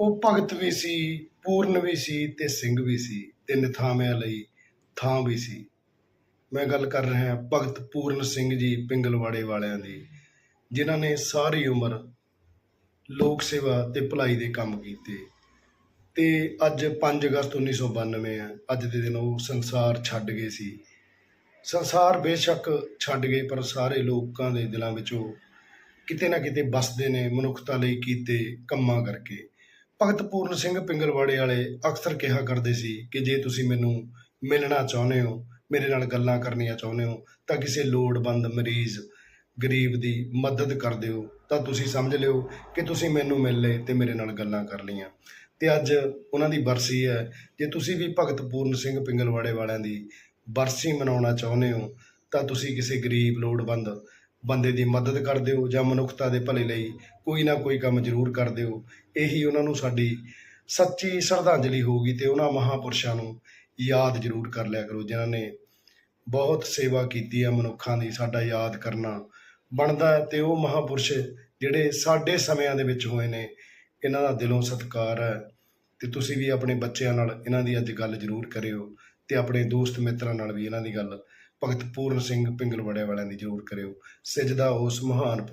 ਉਹ ਭਗਤ ਵੀ ਸੀ, ਪੂਰਨ ਵੀ ਸੀ ਤੇ ਸਿੰਘ ਵੀ ਸੀ। ਤੇ ਨਿਥਾਵਿਆਂ ਲਈ ਥਾਂ ਵੀ ਸੀ। ਮੈਂ ਗੱਲ ਕਰ ਰਿਹਾ ਭਗਤ ਪੂਰਨ ਸਿੰਘ ਜੀ ਪਿੰਗਲਵਾੜੇ ਵਾਲਿਆਂ ਦੀ, ਜਿਨ੍ਹਾਂ ਨੇ ਸਾਰੀ ਉਮਰ ਲੋਕ ਸੇਵਾ ਤੇ ਭਲਾਈ ਦੇ ਕੰਮ ਕੀਤੇ। ਤੇ ਅੱਜ 5 ਅਗਸਤ 1992 ਹੈ। ਅੱਜ ਦੇ ਦਿਨ ਉਹ ਸੰਸਾਰ ਛੱਡ ਗਏ ਸੀ। ਸੰਸਾਰ ਬੇਸ਼ੱਕ ਛੱਡ ਗਏ, ਪਰ ਸਾਰੇ ਲੋਕਾਂ ਦੇ ਦਿਲਾਂ ਵਿੱਚ ਉਹ ਕਿਤੇ ਨਾ ਕਿਤੇ ਵੱਸਦੇ ਨੇ, ਮਨੁੱਖਤਾ ਲਈ ਕੀਤੇ ਕੰਮਾਂ ਕਰਕੇ। ਭਗਤ ਪੂਰਨ ਸਿੰਘ ਪਿੰਗਲਵਾੜੇ ਵਾਲੇ ਅਕਸਰ ਕਿਹਾ ਕਰਦੇ ਸੀ ਕਿ ਜੇ ਤੁਸੀਂ ਮੈਨੂੰ ਮਿਲਣਾ ਚਾਹੁੰਦੇ ਹੋ, ਮੇਰੇ ਨਾਲ ਗੱਲਾਂ ਕਰਨੀਆਂ ਚਾਹੁੰਦੇ ਹੋ, ਤਾਂ ਕਿਸੇ ਲੋੜਵੰਦ ਮਰੀਜ਼, ਗਰੀਬ ਦੀ ਮਦਦ ਕਰ ਦਿਓ ਤਾਂ ਤੁਸੀਂ ਸਮਝ ਲਿਓ ਕਿ ਤੁਸੀਂ ਮੈਨੂੰ ਮਿਲ ਲਏ ਤੇ ਮੇਰੇ ਨਾਲ ਗੱਲਾਂ ਕਰ ਲਈਆਂ। ਤੇ ਅੱਜ ਉਹਨਾਂ ਦੀ ਬਰਸੀ ਹੈ। ਜੇ ਤੁਸੀਂ ਵੀ ਭਗਤ ਪੂਰਨ ਸਿੰਘ ਪਿੰਗਲਵਾੜੇ ਵਾਲਿਆਂ ਦੀ ਬਰਸੀ ਮਨਾਉਣਾ ਚਾਹੁੰਦੇ ਹੋ, ਤਾਂ ਤੁਸੀਂ ਕਿਸੇ ਗਰੀਬ, ਲੋੜਵੰਦ ਬੰਦੇ ਦੀ ਮਦਦ ਕਰ ਦਿਓ ਜਾਂ ਮਨੁੱਖਤਾ ਦੇ ਭਲੇ ਲਈ ਕੋਈ ਨਾ ਕੋਈ ਕੰਮ ਜ਼ਰੂਰ ਕਰ ਦਿਓ ਇਹੀ ਉਹਨਾਂ ਨੂੰ ਸਾਡੀ ਸੱਚੀ ਸ਼ਰਧਾਂਜਲੀ ਹੋਊਗੀ ਤੇ ਉਹਨਾਂ ਮਹਾਪੁਰਸ਼ਾਂ ਨੂੰ ਯਾਦ ਜ਼ਰੂਰ ਕਰ ਲਿਆ ਕਰੋ, ਜਿਨ੍ਹਾਂ ਨੇ ਬਹੁਤ ਸੇਵਾ ਕੀਤੀ ਹੈ ਮਨੁੱਖਾਂ ਦੀ, ਸਾਡਾ ਯਾਦ ਕਰਨਾ ਬਣਦਾ ਹੈ ਤੇ ਉਹ ਮਹਾਪੁਰਸ਼ ਜਿਹੜੇ ਸਾਡੇ ਸਮਿਆਂ ਦੇ ਵਿੱਚ ਹੋਏ ਨੇ, ਇਹਨਾਂ ਦਾ ਦਿਲੋਂ ਸਤਿਕਾਰ ਹੈ ਤੇ ਤੁਸੀਂ ਵੀ ਆਪਣੇ ਬੱਚਿਆਂ ਨਾਲ ਇਹਨਾਂ ਦੀ ਅੱਜ ਗੱਲ ਜ਼ਰੂਰ ਕਰਿਓ ਤੇ ਆਪਣੇ ਦੋਸਤ ਮਿੱਤਰਾਂ ਨਾਲ ਵੀ ਇਹਨਾਂ ਦੀ ਗੱਲ ਭਗਤ ਪੂਰਨ ਸਿੰਘ ਪਿੰਗਲਵੜੇ ਵਾਲਿਆਂ ਦੀ ਜ਼ਰੂਰ ਕਰਿਓ। ਸਿਜਦਾ ਉਸ ਮਹਾਨ